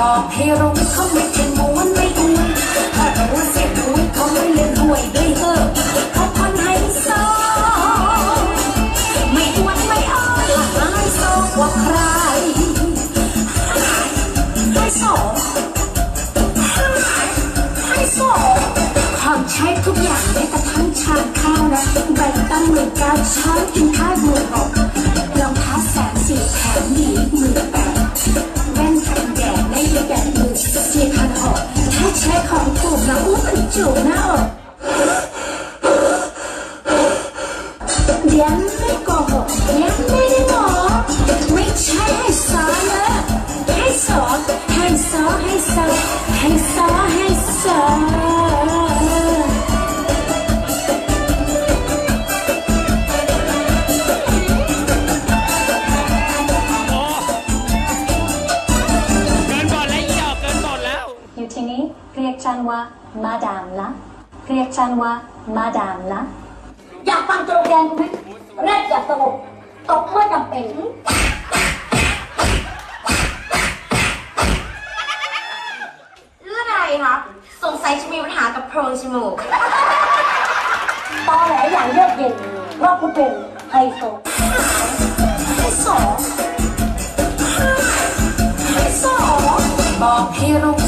บอกให้รู้เขาไม่ใช่ม้วนไม่อวยถ้ารู้เสียอุ้ยเขาไม่เล่นหวยด้วยเออเขาคนไฮโซไม่อวดไม่อ้อนละไฮโซกว่าใครไฮโซไฮโซของใช้ทุกอย่างแม้กระทั่งชามข้าวนะแบ่งตั้งหมื่นเก้าช้อนกินข้าวหมื่นหกรองเท้าแสนสี่แถมหนีหมื่นแป นะอู้มันจุกหน้า เรียกฉันว่ามาดามละเรียกฉันว่ามาดามละอยากฟังโจแกนไหมแรกอยากสงบตกเมื่อจำเป็นเรื่องอะไรคะสงสัยจะมีปัญหากับโพรงจมูกตอแหลอย่างเยือกเย็นราะคุณเป็นไฮโซไฮโซไฮโซบอกให้รู้